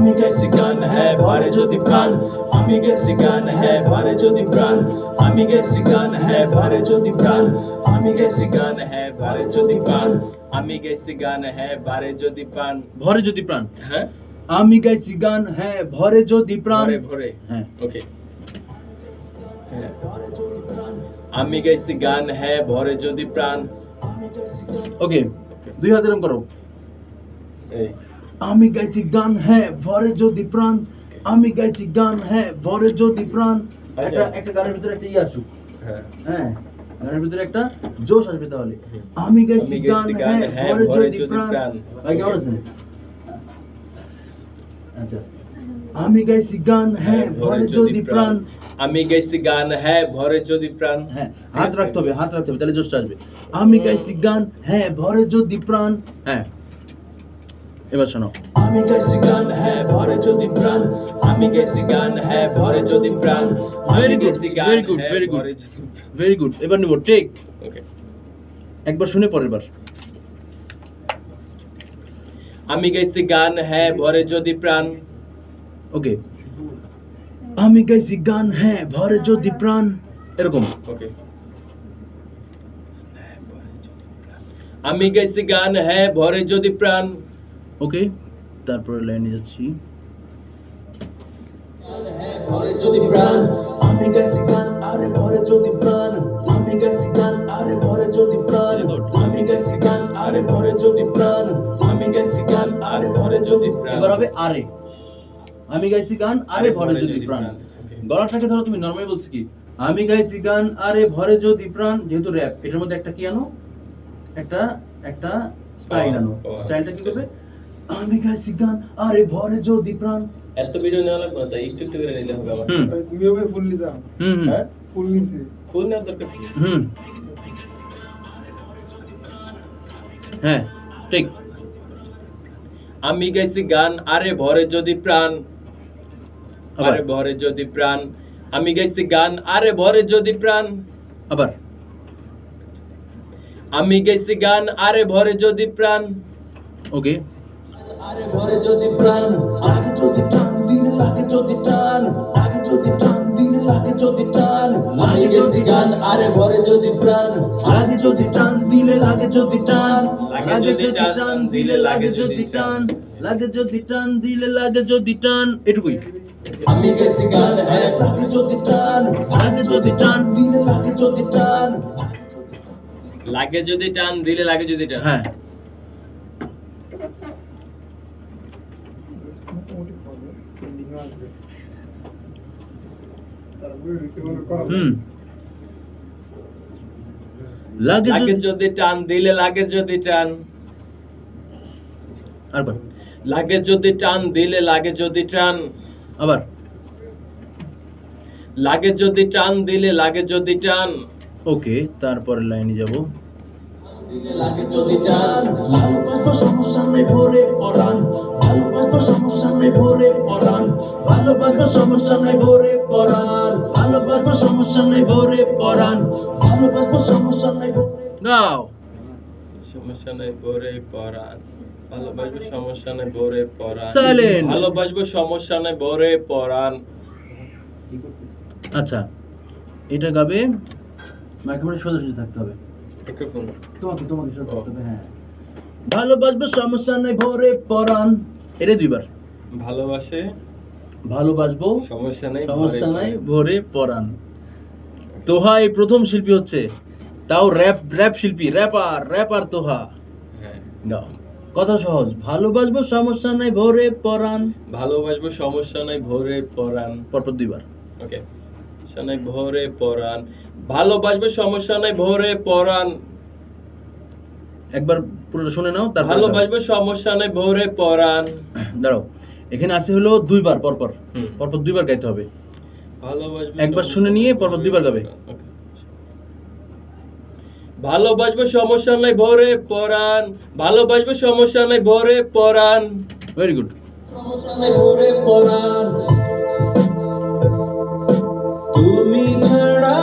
আমি গাইছি গান হ্যাঁ ভরে যদি প্রাণ। আমি গাইছি গান হ্যাঁ ভরে যদি প্রাণ। আমি গাইছি গান হ্যাঁ ভরে যদি প্রাণ। আমি গাইছি গান হ্যাঁ ভরে যদি প্রাণ। আমি গাইছি গান হ্যাঁ ভরে যদি প্রাণ। ভরে যদি প্রাণ। হ্যাঁ? আমি গাইছি গান হ্যাঁ ভরে যদি প্রাণ। ভরে হ্যাঁ। ওকে। আমি গাইছি গান হ্যাঁ ভরে যদি প্রাণ। ওকে দুই এরকম করো। এই। আমি গাইছি গান হ্যাঁ ভরে যদি প্রাণ আমি গাইছি গান হ্যাঁ ভরে যদি প্রাণ। একটা একটা গানের ভিতরে একটা ইয়ে আসুক। হ্যাঁ। হ্যাঁ গানের ভিতরে একটা জোশ আসবে তাহলে। আমি গাইছি গান হ্যাঁ হ্যাঁ ভরে যদি প্রাণ। প্রাণ। ভাই কেমন আছেন? আচ্ছা। আমি গাইছি গান হ্যাঁ ভরে যদি প্রাণ। আমি গাইছি গান হ্যাঁ ভরে যদি প্রাণ। হ্যাঁ হাত রাখতে হবে হাত রাখতে হবে তাহলে জোশটা আসবে। আমি গাইছি গান হ্যাঁ ভরে যদি প্রাণ। হ্যাঁ। এবার শোনো। আমি গাইছি গান হ্যাঁ ভরে যদি প্রাণ। আমি গাইছি গান হ্যাঁ ভরে যদি প্রাণ। Very good, very good, very good. Very good এবার নিব টেক ওকে একবার শুনে পরের বার। আমি গাইছি গান হ্যাঁ ভরে যদি প্রাণ। ওকে আমি গাইছি গান হ্যাঁ ভরে যদি প্রাণ। এরকম। ওকে আমি গাইছি গান হ্যাঁ ভরে যদি প্রাণ। ওকে তারপরে লাইনে যাচ্ছি। ভরে যদি প্রাণ আমি গাইছি গান আরে ভরে যদি প্রাণ আমি গাইছি গান আরে ভরে যদি প্রাণ আমি গাইছি গান আরে ভরে যদি প্রাণ আমি গাইছি গান আরে ভরে যদি প্রাণ। এবার হবে আরে। আমি গাইছি গান আরে ভরে যদি প্রাণ. গলাটাকে ধরো তুমি নরমালি বলছি কি আমি গাইছি গান আরে ভরে যদি প্রাণ যেহেতু র্যাপ এটার মধ্যে একটা কি আনো? একটা একটা স্টাইল আনো। ও, ও, স্টাইলটা কি করবে? আমি গাইছি গান আরে ভরে যদি প্রাণ। এত ভিডিও নেওয়া লাগবে না তাই একটু একটু করে নিলে হবে আমার। তুমি হবে ফুল নিতাম হুম হ্যাঁ? ফুল নিছি। ফুল নেওয়ার দরকার কি? হুম। হ্যাঁ ঠিক। আমি গাইছি গান আরে ভরে যদি প্রাণ। আরে ভরে যদি প্রাণ। আমি গাইছি গান আরে ভরে যদি প্রাণ। আবার। আমি গাইছি গান আরে ভরে যদি প্রাণ। ওকে। আরে ভরে যদি প্রাণ আগে যদি টান দিনে লাগে যদি টান আগে যদি টান দিনে লাগে যদি টান আমি গেছি গান আরে ভরে যদি প্রাণ আগে যদি টান দিলে লাগে যদি টান লাগে লাগে যদি টান, দিলে লাগে যদি টান লাগে যদি টান দিলে লাগে যদি টান এটুকুই আমি গেছি গান হ্যাঁ লাগে যদি টান লাগে যদি টান দিলে লাগে যদি টান লাগে যদি টান দিলে লাগে যদি টান হ্যাঁ মোটামুটি হবে পেন্ডিং আসবে তারপরে রিসিভার করা হুম। লাগে যদি টান দিলে লাগে যদি টান। আবার লাগে যদি টান দিলে লাগে যদি টান। আবার। লাগে যদি টান দিলে লাগে যদি টান। ওকে তারপরে লাইনে যাব। দিলে লাগে যদি টান। ভালোবাসবো সমস্যা নেই ভরে পরাণ। ভালোবাসবো সমস্যা নেই ভরে পরাণ। ভালোবাসবো সমস্যা নেই ভরে পরাণ। ভালোবাসবো সমস্যা নেই ভরে পরাণ। ভালোবাসবো সমস্যা নেই সমস্যা নেই ভরে পরাণ। ভালোবাসবো সমস্যা নেই ভরে পরাণ। Silent. ভালোবাসবো সমস্যা নেই ভরে পরাণ। আচ্ছা এটা গাবে মাইক্রোফোনে সোজা সোজা থাকতে হবে। তোমাকে তোমাকে হবে হ্যাঁ। ভালোবাসবো সমস্যা নেই ভরে পরাণ। দুইবার। ভালোবাসে? ভালোবাসবো সমস্যা নেই সমস্যা নাই ভরে পরাণ। তোহা এই প্রথম শিল্পী হচ্ছে। তাও র্যাপ র্যাপ শিল্পী র্যাপার র্যাপার তোহা। হ্যাঁ। গাও কথা সহজ। ভালোবাসবো সমস্যা নাই ভরে পরাণ। ভালোবাসবো সমস্যা নাই ভরে পরাণ। পরপর দুইবার। ওকে সমস্যা নাই ভরে পরাণ ভালোবাসবো সমস্যা নাই ভরে পরাণ একবার পুরোটা শুনে নাও তারপর ভালোবাসবো সমস্যা নাই ভরে পরাণ দাঁড়াও এখানে আছে হলো দুইবার পরপর। পরপর দুইবার গাইতে হবে। ভালোবাসবো একবার শুনে নিয়ে পরপর দুইবার গাবে। ভালোবাসবো সমস্যা নাই ভরে পরাণ ভালোবাসবে সমস্যা নাই ভরে পরাণ ভেরি গুড সমস্যা নাই ভরে পরাণ তুমি ছাড়া